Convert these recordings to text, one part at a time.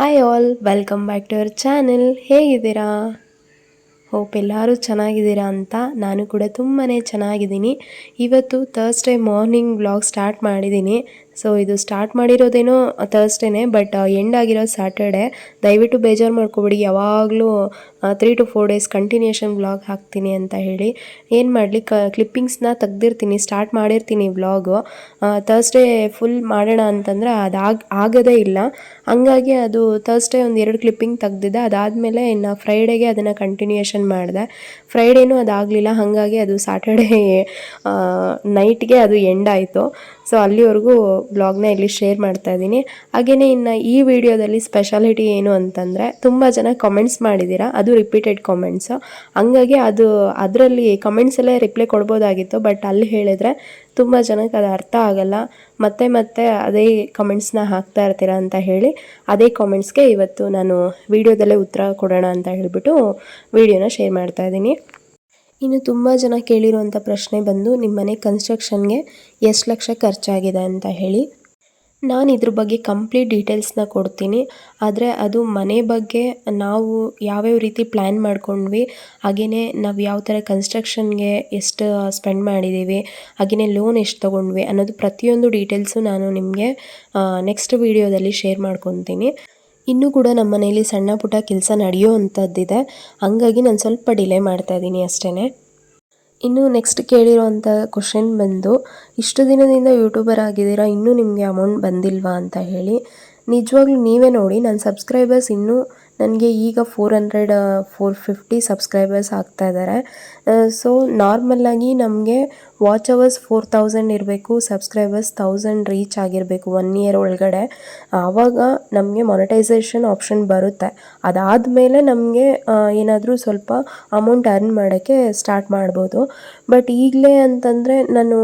Hi all welcome back to our channel ಹೇಗಿದ್ದೀರಾ? Hope ಎಲ್ಲರೂ ಚೆನ್ನಾಗಿದ್ದೀರಾ ಅಂತ ನಾನು ಕೂಡ ತುಂಬಾ ಚೆನ್ನಾಗಿದ್ದೀನಿ. ಇವತ್ತು ಥರ್ಸ್ಡೇ ಮಾರ್ನಿಂಗ್ ಬ್ಲಾಗ್ ಸ್ಟಾರ್ಟ್ ಮಾಡಿದ್ದೀನಿ. ಸೊ ಇದು ಸ್ಟಾರ್ಟ್ ಮಾಡಿರೋದೇನೋ ಥರ್ಸ್ಡೇನೆ ಬಟ್ ಎಂಡ್ ಆಗಿರೋದು ಸ್ಯಾಟರ್ಡೆ ದಯವಿಟ್ಟು ಬೇಜಾರು ಮಾಡ್ಕೊಬೇಡಿ. ಯಾವಾಗಲೂ three to four days continuation vlog ಹಾಕ್ತೀನಿ ಅಂತ ಹೇಳಿ. ಏನು ಮಾಡಲಿ, ಕ ಕ್ಲಿಪ್ಪಿಂಗ್ಸ್ನ ತೆಗ್ದಿರ್ತೀನಿ ಸ್ಟಾರ್ಟ್ ಮಾಡಿರ್ತೀನಿ ವ್ಲಾಗು ಥರ್ಸ್ಡೇ ಫುಲ್ ಮಾಡೋಣ ಅಂತಂದರೆ ಅದು ಆಗೋದೇ ಇಲ್ಲ. ಹಂಗಾಗಿ ಅದು ಥರ್ಸ್ಡೇ ಒಂದು ಎರಡು ಕ್ಲಿಪ್ಪಿಂಗ್ ತೆಗ್ದಿದ್ದೆ. ಅದಾದಮೇಲೆ ಇನ್ನು ಫ್ರೈಡೇಗೆ ಅದನ್ನು ಕಂಟಿನ್ಯೂಷನ್ ಮಾಡಿದೆ. ಫ್ರೈಡೇನೂ ಅದಾಗಲಿಲ್ಲ ಹಾಗಾಗಿ ಅದು ಸ್ಯಾಟರ್ಡೇ ನೈಟ್ಗೆ ಅದು ಎಂಡ್ ಆಯಿತು. ಸೊ ಅಲ್ಲಿವರೆಗೂ ಬ್ಲಾಗ್ನ ಇಲ್ಲಿ ಶೇರ್ ಮಾಡ್ತಾ ಇದ್ದೀನಿ. ಹಾಗೆಯೇ ಇನ್ನು ಈ ವಿಡಿಯೋದಲ್ಲಿ ಸ್ಪೆಷಾಲಿಟಿ ಏನು ಅಂತಂದರೆ ತುಂಬ ಜನ ಕಮೆಂಟ್ಸ್ ಮಾಡಿದ್ದೀರಾ? ಅದು ರಿಪೀಟೆಡ್ ಕಾಮೆಂಟ್ಸು ಹಂಗಾಗಿ ಅದು ಅದರಲ್ಲಿ ಕಮೆಂಟ್ಸಲ್ಲೇ ರಿಪ್ಲೈ ಕೊಡ್ಬೋದಾಗಿತ್ತು ಬಟ್ ಅಲ್ಲಿ ಹೇಳಿದರೆ ತುಂಬ ಜನಕ್ಕೆ ಅದು ಅರ್ಥ ಆಗಲ್ಲ. ಮತ್ತೆ ಮತ್ತೆ ಅದೇ ಕಮೆಂಟ್ಸ್ನ ಹಾಕ್ತಾ ಇರ್ತೀರಾ ಅಂತ ಹೇಳಿ ಅದೇ ಕಾಮೆಂಟ್ಸ್ಗೆ ಇವತ್ತು ನಾನು ವಿಡಿಯೋದಲ್ಲೇ ಉತ್ತರ ಕೊಡೋಣ ಅಂತ ಹೇಳಿಬಿಟ್ಟು ವಿಡಿಯೋನ ಶೇರ್ ಮಾಡ್ತಾ ಇದ್ದೀನಿ. ಇನ್ನು ತುಂಬ ಜನ ಕೇಳಿರುವಂಥ ಪ್ರಶ್ನೆ ಬಂದು ನಿಮ್ಮ ಮನೆ ಕನ್ಸ್ಟ್ರಕ್ಷನ್ಗೆ ಎಷ್ಟು ಲಕ್ಷ ಖರ್ಚಾಗಿದೆ ಅಂತ ಹೇಳಿ. ನಾನು ಇದ್ರ ಬಗ್ಗೆ ಕಂಪ್ಲೀಟ್ ಡೀಟೇಲ್ಸ್ನ ಕೊಡ್ತೀನಿ. ಆದರೆ ಅದು ಮನೆ ಬಗ್ಗೆ ನಾವು ಯಾವ್ಯಾವ ರೀತಿ ಪ್ಲ್ಯಾನ್ ಮಾಡ್ಕೊಂಡ್ವಿ ಹಾಗೆಯೇ ನಾವು ಯಾವ ಥರ ಕನ್ಸ್ಟ್ರಕ್ಷನ್ಗೆ ಎಷ್ಟು ಸ್ಪೆಂಡ್ ಮಾಡಿದ್ದೀವಿ ಹಾಗೆಯೇ ಲೋನ್ ಎಷ್ಟು ತೊಗೊಂಡ್ವಿ ಅನ್ನೋದು ಪ್ರತಿಯೊಂದು ಡೀಟೇಲ್ಸು ನಾನು ನಿಮಗೆ ನೆಕ್ಸ್ಟ್ ವೀಡಿಯೋದಲ್ಲಿ ಶೇರ್ ಮಾಡ್ಕೊತೀನಿ. ಇನ್ನೂ ಕೂಡ ನಮ್ಮ ಮನೇಲಿ ಸಣ್ಣ ಪುಟ್ಟ ಕೆಲಸ ನಡೆಯೋ ಅಂಥದ್ದಿದೆ. ಹಂಗಾಗಿ ನಾನು ಸ್ವಲ್ಪ ಡಿಲೇ ಮಾಡ್ತಾ ಇದ್ದೀನಿ ಅಷ್ಟೇ ಇನ್ನು ನೆಕ್ಸ್ಟ್ ಕೇಳಿರೋವಂಥ ಕ್ವಶನ್ ಬಂದು, ಇಷ್ಟು ದಿನದಿಂದ ಯೂಟ್ಯೂಬರ್ ಆಗಿದ್ದೀರಾ, ಇನ್ನೂ ನಿಮಗೆ ಅಮೌಂಟ್ ಬಂದಿಲ್ವಾ ಅಂತ ಹೇಳಿ. ನಿಜವಾಗ್ಲೂ ನೀವೇ ನೋಡಿ, ನನ್ನ ಸಬ್ಸ್ಕ್ರೈಬರ್ಸ್ ಇನ್ನೂ ನನಗೆ ಈಗ four hundred four fifty subscribers ಆಗ್ತಾ ಇದ್ದಾರೆ ಸೊ ನಾರ್ಮಲ್ಲಾಗಿ ನಮಗೆ ವಾಚ್ ಅವರ್ಸ್ ಫೋರ್ ತೌಸಂಡ್ ಇರಬೇಕು ಸಬ್ಸ್ಕ್ರೈಬರ್ಸ್ ತೌಸಂಡ್ ರೀಚ್ ಆಗಿರಬೇಕು ಒನ್ ಇಯರ್ ಒಳಗಡೆ. ಆವಾಗ ನಮಗೆ ಮೊನಟೈಸೇಷನ್ ಆಪ್ಷನ್ ಬರುತ್ತೆ. ಅದಾದಮೇಲೆ ನಮಗೆ ಏನಾದರೂ ಸ್ವಲ್ಪ ಅಮೌಂಟ್ ಅರ್ನ್ ಮಾಡೋಕ್ಕೆ ಸ್ಟಾರ್ಟ್ ಮಾಡ್ಬೋದು. ಬಟ್ ಈಗಲೇ ಅಂತಂದರೆ ನಾನು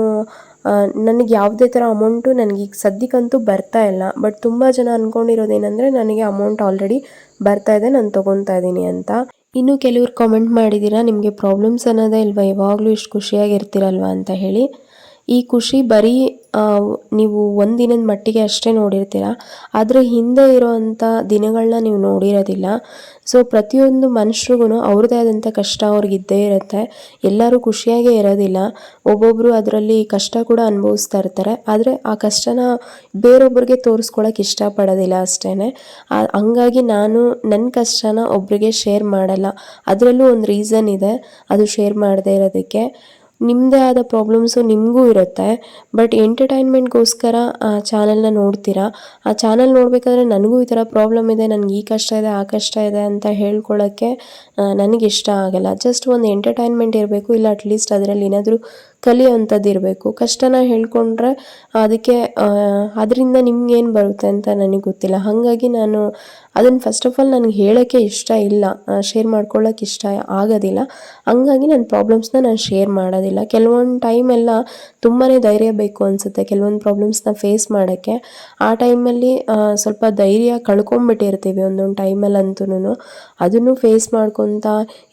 ನನಗೆ ಯಾವುದೇ ಥರ ಅಮೌಂಟು ನನಗೆ ಈಗ ಸದ್ಯಕ್ಕಂತೂ ಬರ್ತಾ ಇಲ್ಲ. ಬಟ್ ತುಂಬ ಜನ ಅಂದ್ಕೊಂಡಿರೋದೇನೆಂದರೆ ನನಗೆ ಅಮೌಂಟ್ ಆಲ್ರೆಡಿ ಬರ್ತಾ ಇದೆ, ನಾನು ತೊಗೊತಾ ಇದ್ದೀನಿ ಅಂತ. ಇನ್ನು ಕೆಲವ್ರು ಕಾಮೆಂಟ್ ಮಾಡಿದ್ದೀರಾ, ನಿಮಗೆ ಪ್ರಾಬ್ಲಮ್ಸ್ ಅನ್ನೋದೇ ಇಲ್ವಾ? ಯಾವಾಗಲೂ ಇಷ್ಟು ಖುಷಿಯಾಗಿರ್ತೀರಲ್ವಾ ಅಂತ ಹೇಳಿ. ಈ ಖುಷಿ ಬರೀ ನೀವು ಒಂದಿನದ ಮಟ್ಟಿಗೆ ಅಷ್ಟೇ ನೋಡಿರ್ತೀರ. ಆದರೆ ಹಿಂದೆ ಇರೋವಂಥ ದಿನಗಳನ್ನ ನೀವು ನೋಡಿರೋದಿಲ್ಲ. ಸೊ ಪ್ರತಿಯೊಂದು ಮನುಷ್ಯರಿಗೂ ಅವ್ರದ್ದೇ ಆದಂಥ ಕಷ್ಟ ಅವ್ರಿಗಿದ್ದೇ ಇರುತ್ತೆ. ಎಲ್ಲರೂ ಖುಷಿಯಾಗೇ ಇರೋದಿಲ್ಲ. ಒಬ್ಬೊಬ್ಬರು ಅದರಲ್ಲಿ ಕಷ್ಟ ಕೂಡ ಅನುಭವಿಸ್ತಾ ಇರ್ತಾರೆ. ಆದರೆ ಆ ಕಷ್ಟನ ಬೇರೊಬ್ಬರಿಗೆ ತೋರಿಸ್ಕೊಳಕ್ಕೆ ಇಷ್ಟಪಡೋದಿಲ್ಲ ಅಷ್ಟೇ ಹಂಗಾಗಿ ನಾನು ನನ್ನ ಕಷ್ಟನ ಒಬ್ಬರಿಗೆ ಶೇರ್ ಮಾಡಲ್ಲ. ಅದರಲ್ಲೂ ಒಂದು ರೀಸನ್ ಇದೆ. ಅದು ಶೇರ್ ಮಾಡದೇ ಇರೋದಕ್ಕೆ. ನಿಮ್ಮದೇ ಆದ ಪ್ರಾಬ್ಲಮ್ಸು ನಿಮಗೂ ಇರುತ್ತೆ. ಬಟ್ ಎಂಟರ್ಟೈನ್ಮೆಂಟ್ಗೋಸ್ಕರ ಆ ಚಾನಲ್ನ ನೋಡ್ತೀರಾ? ಆ ಚಾನಲ್ ನೋಡಬೇಕಾದ್ರೆ ನನಗೂ ಈ ಥರ ಪ್ರಾಬ್ಲಮ್ ಇದೆ, ನನಗೆ ಈ ಕಷ್ಟ ಇದೆ, ಆ ಕಷ್ಟ ಇದೆ ಅಂತ ಹೇಳ್ಕೊಳ್ಳೋಕ್ಕೆ ನನಗೆ ಇಷ್ಟ ಆಗಲ್ಲ. ಜಸ್ಟ್ ಒಂದು ಎಂಟರ್ಟೈನ್ಮೆಂಟ್ ಇರಬೇಕು, ಇಲ್ಲ ಅಟ್ಲೀಸ್ಟ್ ಅದರಲ್ಲಿ ಏನಾದರೂ ಕಲಿಯೋವಂಥದ್ದು ಇರಬೇಕು ಕಷ್ಟನ ಹೇಳ್ಕೊಂಡ್ರೆ ಅದಕ್ಕೆ ಅದರಿಂದ ನಿಮ್ಗೇನು ಬರುತ್ತೆ ಅಂತ ನನಗೆ ಗೊತ್ತಿಲ್ಲ. ಹಾಗಾಗಿ ನಾನು ಅದನ್ನು ಫಸ್ಟ್ ಆಫ್ ಆಲ್ ನನಗೆ ಹೇಳೋಕ್ಕೆ ಇಷ್ಟ ಇಲ್ಲ. ಶೇರ್ ಮಾಡ್ಕೊಳ್ಳೋಕೆ ಇಷ್ಟ ಆಗೋದಿಲ್ಲ. ಹಂಗಾಗಿ ನನ್ನ ಪ್ರಾಬ್ಲಮ್ಸ್ನ ನಾನು ಶೇರ್ ಮಾಡೋದಿಲ್ಲ. ಕೆಲವೊಂದು ಟೈಮೆಲ್ಲ ತುಂಬಾ ಧೈರ್ಯ ಬೇಕು ಅನಿಸುತ್ತೆ ಕೆಲವೊಂದು ಪ್ರಾಬ್ಲಮ್ಸ್ನ ಫೇಸ್ ಮಾಡೋಕ್ಕೆ. ಆ ಟೈಮಲ್ಲಿ ಸ್ವಲ್ಪ ಧೈರ್ಯ ಕಳ್ಕೊಂಬಿಟ್ಟಿರ್ತೀವಿ ಒಂದೊಂದು ಟೈಮಲ್ಲಂತೂ ಅದನ್ನು ಫೇಸ್ ಮಾಡ್ಕೊತ,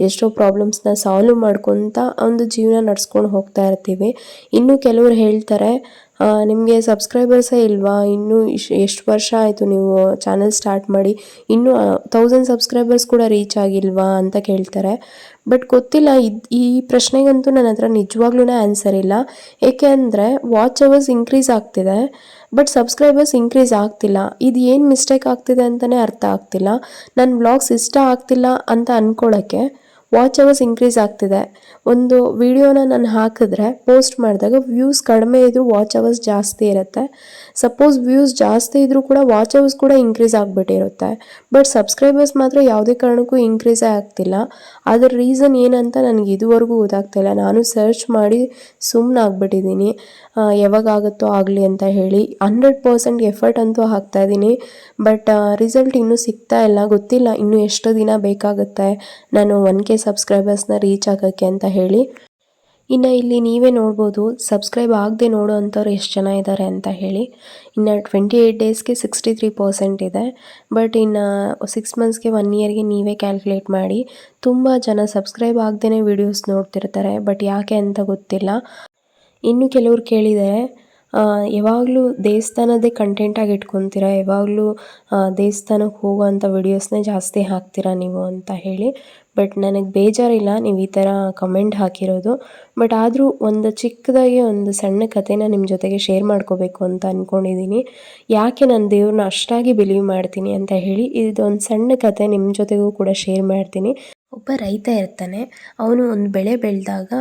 ಎಷ್ಟೋ ಪ್ರಾಬ್ಲಮ್ಸ್ನ ಸಾಲ್ವ್ ಮಾಡ್ಕೊತ, ಒಂದು ಜೀವನ ನಡ್ಸ್ಕೊಂಡು ಹೋಗ್ತಾ ಇರ್ತೀವಿ ಇನ್ನು ಕೆಲವರು ಹೇಳ್ತಾರೆ ನಿಮಗೆ ಸಬ್ಸ್ಕ್ರೈಬರ್ಸೇ ಇಲ್ವಾ? ಇನ್ನೂ ಎಷ್ಟು ವರ್ಷ ಆಯಿತು ನೀವು ಚಾನಲ್ ಸ್ಟಾರ್ಟ್ ಮಾಡಿ? ಇನ್ನೂ ತೌಸಂಡ್ ಸಬ್ಸ್ಕ್ರೈಬರ್ಸ್ ಕೂಡ ರೀಚ್ ಆಗಿಲ್ವಾ? ಅಂತ ಕೇಳ್ತಾರೆ. ಬಟ್ ಗೊತ್ತಿಲ್ಲ, ಇದು, ಈ ಪ್ರಶ್ನೆಗಂತೂ ನನ್ನ ಹತ್ರ ನಿಜವಾಗ್ಲೂ ಆನ್ಸರ್ ಇಲ್ಲ. ಏಕೆ ಅಂದರೆ ವಾಚ್ ಅವರ್ಸ್ ಇನ್ಕ್ರೀಸ್ ಆಗ್ತಿದೆ ಬಟ್ ಸಬ್ಸ್ಕ್ರೈಬರ್ಸ್ ಇನ್ಕ್ರೀಸ್ ಆಗ್ತಿಲ್ಲ. ಇದು ಏನು ಮಿಸ್ಟೇಕ್ ಆಗ್ತಿದೆ ಅಂತಲೇ ಅರ್ಥ ಆಗ್ತಿಲ್ಲ. ನನ್ನ ವ್ಲಾಗ್ಸ್ ಇಷ್ಟ ಆಗ್ತಿಲ್ಲ ಅಂತ ಅಂದ್ಕೊಳ್ಳೋಕ್ಕೆ ವಾಚ್ ಅವರ್ಸ್ ಇನ್ಕ್ರೀಸ್ ಆಗ್ತಿದೆ. ಒಂದು ವಿಡಿಯೋನ ನಾನು ಹಾಕಿದ್ರೆ ಪೋಸ್ಟ್ ಮಾಡಿದಾಗ ವ್ಯೂಸ್ ಕಡಿಮೆ ಇದ್ದರೂ ವಾಚ್ ಅವರ್ಸ್ ಜಾಸ್ತಿ ಇರುತ್ತೆ. ಸಪೋಸ್ ವ್ಯೂಸ್ ಜಾಸ್ತಿ ಇದ್ದರೂ ಕೂಡ ವಾಚ್ ಅವರ್ಸ್ ಕೂಡ ಇನ್ಕ್ರೀಸ್ ಆಗಿಬಿಟ್ಟಿರುತ್ತೆ. ಬಟ್ ಸಬ್ಸ್ಕ್ರೈಬರ್ಸ್ ಮಾತ್ರ ಯಾವುದೇ ಕಾರಣಕ್ಕೂ ಇನ್ಕ್ರೀಸೇ ಆಗ್ತಿಲ್ಲ. ಅದರ ರೀಸನ್ ಏನಂತ ನನಗೆ ಇದುವರೆಗೂ ಗೊತ್ತಾಗ್ತಿಲ್ಲ. ನಾನು ಸರ್ಚ್ ಮಾಡಿ ಸುಮ್ಮನೆ ಆಗ್ಬಿಟ್ಟಿದ್ದೀನಿ. ಯಾವಾಗ ಆಗುತ್ತೋ ಆಗಲಿ ಅಂತ ಹೇಳಿ. ಹಂಡ್ರೆಡ್ ಪರ್ಸೆಂಟ್ ಎಫರ್ಟ್ ಅಂತೂ ಹಾಕ್ತಾ ಇದ್ದೀನಿ. ಬಟ್ ರಿಸಲ್ಟ್ ಇನ್ನೂ ಸಿಗ್ತಾ ಇಲ್ಲ. ಗೊತ್ತಿಲ್ಲ. ಇನ್ನೂ ಎಷ್ಟು ದಿನ ಬೇಕಾಗುತ್ತೆ ನಾನು ಒನ್ ಕೆ ಸಬ್ಸ್ಕ್ರೈಬರ್ಸ್ನ ರೀಚ್ ಆಗೋಕ್ಕೆ ಅಂತ ಹೇಳಿ. ಇನ್ನು ಇಲ್ಲಿ ನೀವೇ ನೋಡ್ಬೋದು ಸಬ್ಸ್ಕ್ರೈಬ್ ಆಗದೆ ನೋಡೋ ಅಂಥವ್ರು ಎಷ್ಟು ಜನ ಇದ್ದಾರೆ ಅಂತ ಹೇಳಿ. ಇನ್ನು ಟ್ವೆಂಟಿ ಏಯ್ಟ್ ಡೇಸ್ಗೆ ಸಿಕ್ಸ್ಟಿ ತ್ರೀ ಪರ್ಸೆಂಟ್ ಇದೆ. ಬಟ್ ಇನ್ನು ಸಿಕ್ಸ್ ಮಂತ್ಸ್ಗೆ ಒನ್ ಇಯರ್ಗೆ ನೀವೇ ಕ್ಯಾಲ್ಕುಲೇಟ್ ಮಾಡಿ. ತುಂಬ ಜನ ಸಬ್ಸ್ಕ್ರೈಬ್ ಆಗದೇ ವೀಡಿಯೋಸ್ ನೋಡ್ತಿರ್ತಾರೆ ಬಟ್ ಯಾಕೆ ಅಂತ ಗೊತ್ತಿಲ್ಲ. ಇನ್ನು ಕೆಲವರು ಕೇಳಿದರೆ ಯಾವಾಗಲೂ ದೇವಸ್ಥಾನದೇ ಕಂಟೆಂಟಾಗಿ ಇಟ್ಕೊತೀರಾ? ಯಾವಾಗಲೂ ದೇವಸ್ಥಾನಕ್ಕೆ ಹೋಗೋವಂಥ ವಿಡಿಯೋಸ್ನೇ ಜಾಸ್ತಿ ಹಾಕ್ತೀರಾ ನೀವು ಅಂತ ಹೇಳಿ. ಬಟ್ ನನಗೆ ಬೇಜಾರಿಲ್ಲ ನೀವು ಈ ಥರ ಕಮೆಂಟ್ ಹಾಕಿರೋದು. ಬಟ್ ಆದರೂ ಒಂದು ಚಿಕ್ಕದಾಗಿ ಒಂದು ಸಣ್ಣ ಕಥೆನ ನಿಮ್ಮ ಜೊತೆಗೆ ಶೇರ್ ಮಾಡ್ಕೋಬೇಕು ಅಂತ ಅಂದ್ಕೊಂಡಿದ್ದೀನಿ ಯಾಕೆ ನಾನು ದೇವ್ರನ್ನ ಅಷ್ಟಾಗಿ ಬಿಲೀವ್ ಮಾಡ್ತೀನಿ ಅಂತ ಹೇಳಿ ಇದೊಂದು ಸಣ್ಣ ಕತೆ ನಿಮ್ಮ ಜೊತೆಗೂ ಕೂಡ ಶೇರ್ ಮಾಡ್ತೀನಿ. ಒಬ್ಬ ರೈತ ಇರ್ತಾನೆ, ಅವನು ಒಂದು ಬೆಳೆ ಬೆಳೆದಾಗ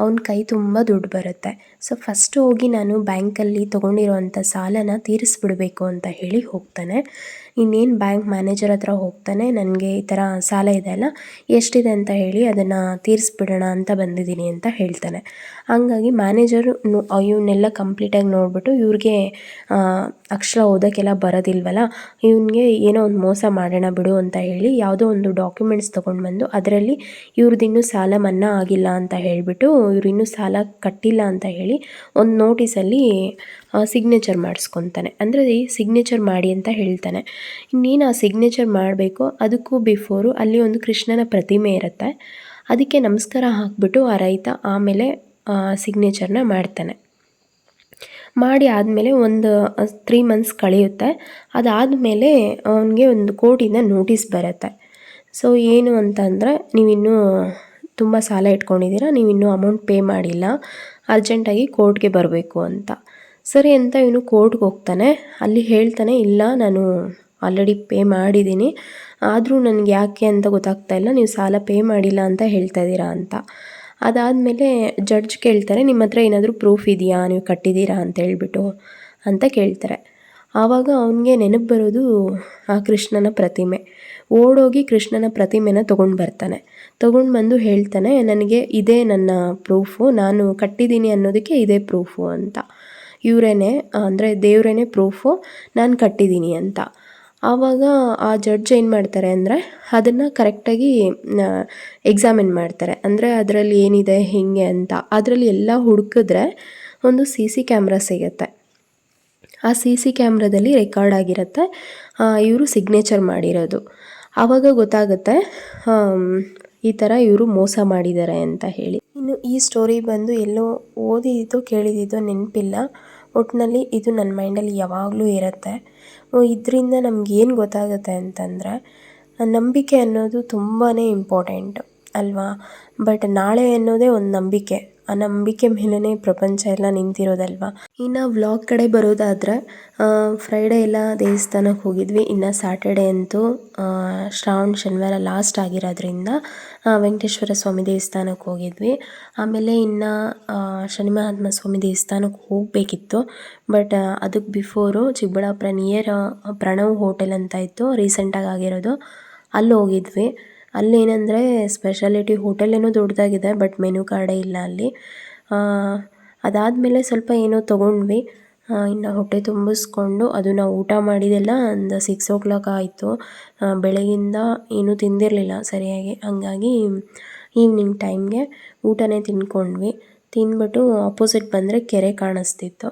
ಅವನ ಕೈ ತುಂಬ ದುಡ್ಡು ಬರುತ್ತೆ. ಸೊ ಫಸ್ಟ್ ಹೋಗಿ ನಾನು ಬ್ಯಾಂಕಲ್ಲಿ ತೊಗೊಂಡಿರೋವಂಥ ಸಾಲನ ತೀರಿಸ್ಬಿಡಬೇಕು ಅಂತ ಹೇಳಿ ಹೋಗ್ತಾನೆ. ಇನ್ನೇನು ಬ್ಯಾಂಕ್ ಮ್ಯಾನೇಜರ್ ಹತ್ರ ಹೋಗ್ತಾನೆ, ನನಗೆ ಈ ಥರ ಸಾಲ ಇದೆ ಅಲ್ಲ, ಎಷ್ಟಿದೆ ಅಂತ ಹೇಳಿ ಅದನ್ನು ತೀರಿಸ್ಬಿಡೋಣ ಅಂತ ಬಂದಿದ್ದೀನಿ ಅಂತ ಹೇಳ್ತಾನೆ. ಹಂಗಾಗಿ ಮ್ಯಾನೇಜರು ಇವನ್ನೆಲ್ಲ ಕಂಪ್ಲೀಟಾಗಿ ನೋಡಿಬಿಟ್ಟು ಇವ್ರಿಗೆ ಅಕ್ಷರ ಓದೋಕ್ಕೆಲ್ಲ ಬರೋದಿಲ್ವಲ್ಲ, ಇವನಿಗೆ ಏನೋ ಒಂದು ಮೋಸ ಮಾಡೋಣ ಬಿಡು ಅಂತ ಹೇಳಿ ಯಾವುದೋ ಒಂದು ಡಾಕ್ಯುಮೆಂಟ್ಸ್ ತೊಗೊಂಡು ಬಂದು ಅದರಲ್ಲಿ ಇವ್ರದ್ದಿನ್ನೂ ಸಾಲ ಮನ್ನಾ ಆಗಿಲ್ಲ ಅಂತ ಹೇಳಿಬಿಟ್ಟು ಇವ್ರು ಇನ್ನೂ ಸಾಲ ಕಟ್ಟಿಲ್ಲ ಅಂತ ಹೇಳಿ ಒಂದು ನೋಟಿಸಲ್ಲಿ ಸಿಗ್ನೇಚರ್ ಮಾಡಿಸ್ಕೊತಾನೆ. ಅಂದರೆ ಈ ಸಿಗ್ನೇಚರ್ ಮಾಡಿ ಅಂತ ಹೇಳ್ತಾನೆ. ಇನ್ನೇನು ಆ ಸಿಗ್ನೇಚರ್ ಮಾಡಬೇಕು ಅದಕ್ಕೂ ಬಿಫೋರು ಅಲ್ಲಿ ಒಂದು ಕೃಷ್ಣನ ಪ್ರತಿಮೆ ಇರುತ್ತೆ. ಅದಕ್ಕೆ ನಮಸ್ಕಾರ ಹಾಕ್ಬಿಟ್ಟು ಆ ರೈತ ಆಮೇಲೆ ಸಿಗ್ನೇಚರ್ನ ಮಾಡ್ತಾನೆ. ಮಾಡಿ ಆದಮೇಲೆ ಒಂದು ತ್ರೀ ಮಂತ್ಸ್ ಕಳೆಯುತ್ತೆ. ಅದಾದಮೇಲೆ ಅವನಿಗೆ ಒಂದು ಕೋರ್ಟಿಂದ ನೋಟಿಸ್ ಬರುತ್ತೆ. ಸೊ ಏನು ಅಂತಂದರೆ, ನೀವಿನ್ನೂ ತುಂಬ ಸಾಲ ಇಟ್ಕೊಂಡಿದ್ದೀರಾ, ನೀವಿನ್ನೂ ಅಮೌಂಟ್ ಪೇ ಮಾಡಿಲ್ಲ ಅರ್ಜೆಂಟಾಗಿ ಕೋರ್ಟ್ಗೆ ಬರಬೇಕು ಅಂತ. ಸರಿ ಅಂತ ಇವನು ಕೋರ್ಟ್ಗೆ ಹೋಗ್ತಾನೆ. ಅಲ್ಲಿ ಹೇಳ್ತಾನೆ, ಇಲ್ಲ, ನಾನು ಆಲ್ರೆಡಿ ಪೇ ಮಾಡಿದ್ದೀನಿ. ಆದರೂ ನನಗೆ ಯಾಕೆ ಅಂತ ಗೊತ್ತಾಗ್ತಾ ಇಲ್ಲ, ನೀವು ಸಾಲ ಪೇ ಮಾಡಿಲ್ಲ ಅಂತ ಹೇಳ್ತಾ ಇದ್ದೀರಾ ಅಂತ. ಅದಾದಮೇಲೆ ಜಡ್ಜ್ ಕೇಳ್ತಾರೆ, ನಿಮ್ಮ ಹತ್ರ ಏನಾದರೂ ಪ್ರೂಫ್ ಇದೆಯಾ? ನೀವು ಕಟ್ಟಿದ್ದೀರಾ? ಅಂತ ಹೇಳ್ಬಿಟ್ಟು ಅಂತ ಕೇಳ್ತಾರೆ. ಆವಾಗ ಅವನಿಗೆ ನೆನಪು ಬರೋದು ಆ ಕೃಷ್ಣನ ಪ್ರತಿಮೆ. ಓಡೋಗಿ ಕೃಷ್ಣನ ಪ್ರತಿಮೆನ ತೊಗೊಂಡು ಬರ್ತಾನೆ. ತೊಗೊಂಡು ಬಂದು ಹೇಳ್ತಾನೆ, ನನಗೆ ಇದೇ ನನ್ನ ಪ್ರೂಫು ನಾನು ಕಟ್ಟಿದ್ದೀನಿ ಅನ್ನೋದಕ್ಕೆ ಇದೇ ಪ್ರೂಫು ಅಂತ. ಇವರೇನೆ, ಅಂದರೆ ದೇವರೇನೆ ಪ್ರೂಫು ನಾನು ಕಟ್ಟಿದ್ದೀನಿ ಅಂತ. ಆವಾಗ ಆ ಜಡ್ಜ್ ಏನು ಮಾಡ್ತಾರೆ ಅಂದರೆ ಅದನ್ನು ಕರೆಕ್ಟಾಗಿ ಎಕ್ಸಾಮಿನ್ ಮಾಡ್ತಾರೆ. ಅಂದರೆ ಅದರಲ್ಲಿ ಏನಿದೆ, ಹೇಗೆ ಅಂತ. ಅದರಲ್ಲಿ ಎಲ್ಲ ಹುಡುಕಿದ್ರೆ ಒಂದು ಸಿ ಸಿ ಕ್ಯಾಮ್ರಾ ಸಿಗುತ್ತೆ. ಆ ಸಿ ಸಿ ಕ್ಯಾಮ್ರಾದಲ್ಲಿ ರೆಕಾರ್ಡ್ ಆಗಿರುತ್ತೆ. ಇವರು ಸಿಗ್ನೇಚರ್ ಮಾಡಿರೋದು. ಆವಾಗ ಗೊತ್ತಾಗುತ್ತೆ ಈ ಥರ ಇವರು ಮೋಸ ಮಾಡಿದ್ದಾರೆ ಅಂತ ಹೇಳಿ. ಇನ್ನು ಈ ಸ್ಟೋರಿ ಬಂದು ಎಲ್ಲೋ ಓದಿದ್ದು ಕೇಳಿದ್ದು ನೆನಪಿಲ್ಲ. ಒಟ್ಟಿನಲ್ಲಿ ಇದು ನನ್ನ ಮೈಂಡಲ್ಲಿ ಯಾವಾಗಲೂ ಇರುತ್ತೆ. ಇದರಿಂದ ನಮಗೇನು ಗೊತ್ತಾಗುತ್ತೆ ಅಂತಂದರೆ, ನಂಬಿಕೆ ಅನ್ನೋದು ತುಂಬಾ ಇಂಪಾರ್ಟೆಂಟ್ ಅಲ್ವಾ? ಬಟ್ ನಾಳೆ ಅನ್ನೋದೇ ಒಂದು ನಂಬಿಕೆ. ಆ ನಂಬಿಕೆ ಮೇಲೇ ಪ್ರಪಂಚ ಎಲ್ಲ ನಿಂತಿರೋದಲ್ವಾ? ಇನ್ನು ವ್ಲಾಗ್ ಕಡೆ ಬರೋದಾದ್ರೆ ಫ್ರೈಡೇ ಎಲ್ಲ ದೇವಸ್ಥಾನಕ್ಕೆ ಹೋಗಿದ್ವಿ. ಇನ್ನು ಸ್ಯಾಟರ್ಡೇ ಅಂತೂ ಶ್ರಾವಣ, ಶನಿವಾರ ಲಾಸ್ಟ್ ಆಗಿರೋದ್ರಿಂದ ವೆಂಕಟೇಶ್ವರ ಸ್ವಾಮಿ ದೇವಸ್ಥಾನಕ್ಕೆ ಹೋಗಿದ್ವಿ. ಆಮೇಲೆ ಇನ್ನು ಶನಿ ಮಹಾತ್ಮ ಸ್ವಾಮಿ ದೇವಸ್ಥಾನಕ್ಕೆ ಹೋಗಬೇಕಿತ್ತು. ಬಟ್ ಅದಕ್ಕೆ before Chikkaballapura near Pranav hotel ಅಂತ ಇತ್ತು. ರೀಸೆಂಟಾಗಿ ಆಗಿರೋದು. ಅಲ್ಲಿ ಹೋಗಿದ್ವಿ ಅಲ್ಲೇನಂದರೆ ಸ್ಪೆಷಾಲಿಟಿ ಹೋಟೆಲ್ ಏನೋ ದೊಡ್ಡದಾಗಿದೆ ಬಟ್ ಮೆನು ಕಾರ್ಡೇ ಇಲ್ಲ ಅಲ್ಲಿ. ಅದಾದಮೇಲೆ ಸ್ವಲ್ಪ ಏನೋ ತೊಗೊಂಡ್ವಿ. ಇನ್ನು ಹೊಟ್ಟೆ ತುಂಬಿಸ್ಕೊಂಡು ಅದು ಊಟ ಮಾಡಿದೆಲ್ಲ ಒಂದು ಸಿಕ್ಸ್ ಓ ಕ್ಲಾಕ್ ಆಯಿತು ಬೆಳಗಿಂದ ಏನೂ ತಿಂದಿರಲಿಲ್ಲ ಸರಿಯಾಗಿ. ಹಾಗಾಗಿ ಈವ್ನಿಂಗ್ ಟೈಮ್ಗೆ ಊಟನೇ ತಿಂದ್ಕೊಂಡ್ವಿ. ತಿಂದ್ಬಿಟ್ಟು ಆಪೋಸಿಟ್ ಬಂದರೆ ಕೆರೆ ಕಾಣಿಸ್ತಿತ್ತು.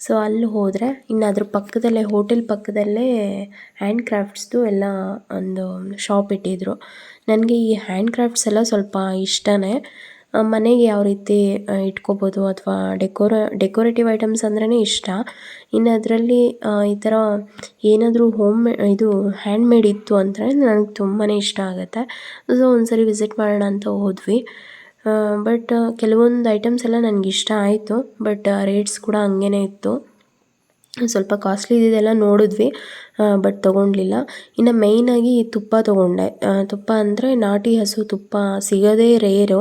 ಸೊ ಅಲ್ಲಿ ಹೋದರೆ ಇನ್ನು ಅದ್ರ ಪಕ್ಕದಲ್ಲೇ, ಹೋಟೆಲ್ ಪಕ್ಕದಲ್ಲೇ ಹ್ಯಾಂಡ್ ಕ್ರಾಫ್ಟ್ಸ್ದು ಎಲ್ಲ ಒಂದು ಶಾಪ್ ಇಟ್ಟಿದ್ರು. ನನಗೆ ಈ ಹ್ಯಾಂಡ್ ಕ್ರಾಫ್ಟ್ಸ್ ಎಲ್ಲ ಸ್ವಲ್ಪ ಇಷ್ಟನೇ. ಮನೆಗೆ ಯಾವ ರೀತಿ ಇಟ್ಕೋಬೋದು ಅಥವಾ ಡೆಕೋರ, ಡೆಕೋರೇಟಿವ್ ಐಟಮ್ಸ್ ಅಂದ್ರೇ ಇಷ್ಟ. ಇನ್ನು ಅದರಲ್ಲಿ ಈ ಥರ ಏನಾದರೂ ಹೋಮ್ ಮೇ ಇದು ಹ್ಯಾಂಡ್ ಮೇಡ್ ಇತ್ತು ಅಂದರೆ ನನಗೆ ತುಂಬಾ ಇಷ್ಟ ಆಗುತ್ತೆ. ಸೊ ಒಂದು ಸರಿ ವಿಸಿಟ್ ಮಾಡೋಣ ಅಂತ ಹೋದ್ವಿ. ಬಟ್ ಕೆಲವೊಂದು ಐಟಮ್ಸ್ ಎಲ್ಲ ನನಗೆ ಇಷ್ಟ ಆಯಿತು ಬಟ್ ರೇಟ್ಸ್ ಕೂಡ ಹಂಗೇ ಇತ್ತು. ಸ್ವಲ್ಪ ಕಾಸ್ಟ್ಲಿ ಇದೆಲ್ಲ ನೋಡಿದ್ವಿ ಬಟ್ ತೊಗೊಂಡ್ಲಿಲ್ಲ. ಇನ್ನು ಮೇಯ್ನಾಗಿ ತುಪ್ಪ ತೊಗೊಂಡೆ. ತುಪ್ಪ ಅಂದರೆ ನಾಟಿ ಹಸು ತುಪ್ಪ ಸಿಗೋದೇ ರೇರು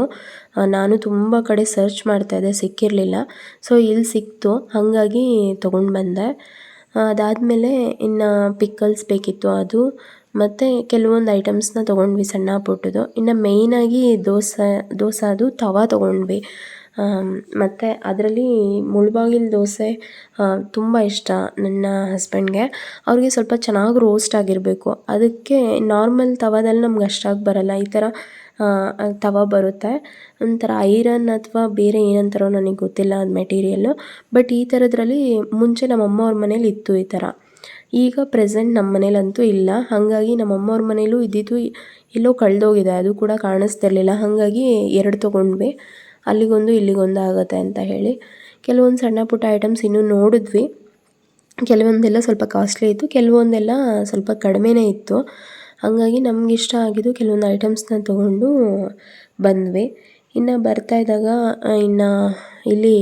ನಾನು ತುಂಬ ಕಡೆ ಸರ್ಚ್ ಮಾಡ್ತಾಯಿದ್ದೆ ಸಿಕ್ಕಿರಲಿಲ್ಲ. ಸೊ ಇಲ್ಲಿ ಸಿಕ್ತು. ಹಾಗಾಗಿ ತೊಗೊಂಡು ಬಂದೆ. ಅದಾದಮೇಲೆ ಇನ್ನು ಪಿಕ್ಕಲ್ಸ್ ಬೇಕಿತ್ತು, ಅದು ಮತ್ತು ಕೆಲವೊಂದು ಐಟಮ್ಸ್ನ ತೊಗೊಂಡ್ವಿ ಸಣ್ಣ ಪುಟ್ಟದು ಇನ್ನು ಮೇಯ್ನಾಗಿ ದೋಸೆ, ದೋಸೆದು ತವಾ ತೊಗೊಂಡ್ವಿ. ಮತ್ತು ಅದರಲ್ಲಿ ಮುಳ್ಬಾಗಿಲು ದೋಸೆ ತುಂಬ ಇಷ್ಟ ನನ್ನ ಹಸ್ಬೆಂಡ್ಗೆ ಅವ್ರಿಗೆ ಸ್ವಲ್ಪ ಚೆನ್ನಾಗಿ ರೋಸ್ಟ್ ಆಗಿರಬೇಕು. ಅದಕ್ಕೆ ನಾರ್ಮಲ್ ತವಾದಲ್ಲಿ ನಮ್ಗೆ ಅಷ್ಟಾಗಿ ಬರಲ್ಲ. ಈ ಥರ ತವ ಬರುತ್ತೆ. ಒಂಥರ ಐರನ್ ಅಥವಾ ಬೇರೆ ಏನಂತಾರೋ ನನಗೆ ಗೊತ್ತಿಲ್ಲ ಅದು ಮೆಟೀರಿಯಲ್ಲು ಬಟ್ ಈ ಥರದ್ರಲ್ಲಿ ಮುಂಚೆ ನಮ್ಮ ಅಮ್ಮ ಅವ್ರ ಮನೇಲಿ ಇತ್ತು ಈ ಥರ ಈಗ ಪ್ರೆಸೆಂಟ್ ನಮ್ಮ ಮನೇಲಂತೂ ಇಲ್ಲ. ಹಾಗಾಗಿ ನಮ್ಮ ಅಮ್ಮವ್ರ ಮನೇಲೂ ಇದ್ದಿದ್ದು ಎಲ್ಲೋ ಕಳೆದೋಗಿದೆ. ಅದು ಕೂಡ ಕಾಣಿಸ್ತಿರ್ಲಿಲ್ಲ. ಹಾಗಾಗಿ ಎರಡು ತೊಗೊಂಡ್ವಿ. ಅಲ್ಲಿಗೊಂದು, ಇಲ್ಲಿಗೊಂದು ಆಗುತ್ತೆ ಅಂತ ಹೇಳಿ. ಕೆಲವೊಂದು ಸಣ್ಣ ಪುಟ್ಟ ಐಟಮ್ಸ್ ಇನ್ನೂ ನೋಡಿದ್ವಿ. ಕೆಲವೊಂದೆಲ್ಲ ಸ್ವಲ್ಪ ಕಾಸ್ಟ್ಲಿ ಇತ್ತು. ಕೆಲವೊಂದೆಲ್ಲ ಸ್ವಲ್ಪ ಕಡಿಮೆನೇ ಇತ್ತು. ಹಾಗಾಗಿ ನಮಗಿಷ್ಟ ಆಗಿದ್ದು ಕೆಲವೊಂದು ಐಟಮ್ಸ್ನ ತೊಗೊಂಡು ಬಂದ್ವಿ. ಇನ್ನು ಬರ್ತಾ ಇದ್ದಾಗ ಇನ್ನು ಇಲ್ಲಿ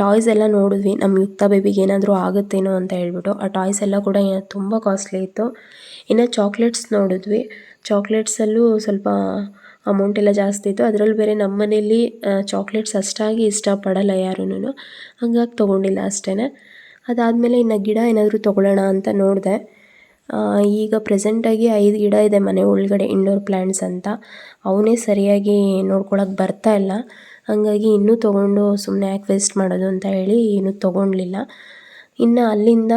ಟಾಯ್ಸ್ ಎಲ್ಲ ನೋಡಿದ್ವಿ. ನಮ್ಮ ಯುಕ್ತ ಬೇಬಿಗೆ ಏನಾದರೂ ಆಗುತ್ತೇನೋ ಅಂತ ಹೇಳ್ಬಿಟ್ಟು, ಆ ಟಾಯ್ಸ್ ಎಲ್ಲ ಕೂಡ ತುಂಬ ಕಾಸ್ಟ್ಲಿ ಇತ್ತು. ಇನ್ನು ಚಾಕ್ಲೇಟ್ಸ್ ನೋಡಿದ್ವಿ. ಚಾಕ್ಲೇಟ್ಸಲ್ಲೂ ಸ್ವಲ್ಪ ಅಮೌಂಟ್ ಎಲ್ಲ ಜಾಸ್ತಿ ಇತ್ತು. ಅದರಲ್ಲಿ ಬೇರೆ ನಮ್ಮ ಮನೇಲಿ ಚಾಕ್ಲೇಟ್ಸ್ ಅಷ್ಟಾಗಿ ಇಷ್ಟಪಡಲ್ಲ ಯಾರೂ ಹಂಗಾಗಿ ತೊಗೊಂಡಿಲ್ಲ ಅಷ್ಟೇ ಅದಾದಮೇಲೆ ಇನ್ನು ಗಿಡ ಏನಾದರೂ ತೊಗೊಳ್ಳೋಣ ಅಂತ ನೋಡಿದೆ. ಈಗ ಪ್ರೆಸೆಂಟಾಗಿ ಐದು ಗಿಡ ಇದೆ ಮನೆ ಒಳಗಡೆ ಇಂಡೋರ್ ಪ್ಲ್ಯಾಂಟ್ಸ್ ಅಂತ. ಅವನೇ ಸರಿಯಾಗಿ ನೋಡ್ಕೊಳಕ್ಕೆ ಬರ್ತಾ ಇಲ್ಲ. ಹಾಗಾಗಿ ಇನ್ನೂ ತೊಗೊಂಡು ಸುಮ್ಮನೆ ಯಾಕೆ ವೇಸ್ಟ್ ಮಾಡೋದು ಅಂತ ಹೇಳಿ ಇನ್ನೂ ತೊಗೊಂಡ್ಲಿಲ್ಲ. ಇನ್ನು ಅಲ್ಲಿಂದ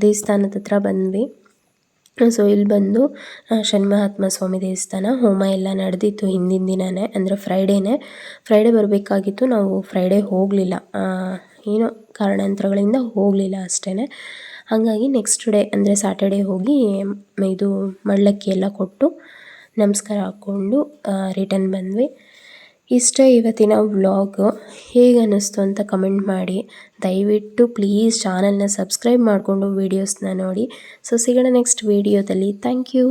ದೇವಸ್ಥಾನದ ಹತ್ರ ಬಂದ್ವಿ. ಸೊ, ಇಲ್ಲಿ ಬಂದು ಶನ್ಮಹಾತ್ಮ ಸ್ವಾಮಿ ದೇವಸ್ಥಾನ, ಹೋಮ ಎಲ್ಲ ನಡೆದಿತ್ತು ಹಿಂದಿನ ದಿನವೇ ಅಂದರೆ ಫ್ರೈಡೇನೇ ಫ್ರೈಡೇ ಬರಬೇಕಾಗಿತ್ತು, ನಾವು ಫ್ರೈಡೇ ಹೋಗಲಿಲ್ಲ. ಏನೋ ಕಾರಣಾಂತರಗಳಿಂದ ಹೋಗಲಿಲ್ಲ ಅಷ್ಟೇ ಹಾಗಾಗಿ ನೆಕ್ಸ್ಟ್ ಡೇ ಅಂದರೆ ಸ್ಯಾಟರ್ಡೇ ಹೋಗಿ ಇದು ಮಳ್ಳಕ್ಕಿ ಎಲ್ಲ ಕೊಟ್ಟು ನಮಸ್ಕಾರ ಹಾಕ್ಕೊಂಡು ರಿಟರ್ನ್ ಬಂದ್ವಿ. ಇಷ್ಟೇ ಇವತ್ತಿನ ವ್ಲಾಗು ಹೇಗೆ ಅನ್ನಿಸ್ತು ಅಂತ ಕಮೆಂಟ್ ಮಾಡಿ. ದಯವಿಟ್ಟು ಪ್ಲೀಸ್ ಚಾನಲ್ನ ಸಬ್ಸ್ಕ್ರೈಬ್ ಮಾಡಿಕೊಂಡು ವೀಡಿಯೋಸ್ನ ನೋಡಿ. ಸೊ ಸಿಗೋಣ ನೆಕ್ಸ್ಟ್ ವೀಡಿಯೋದಲ್ಲಿ ಥ್ಯಾಂಕ್ ಯು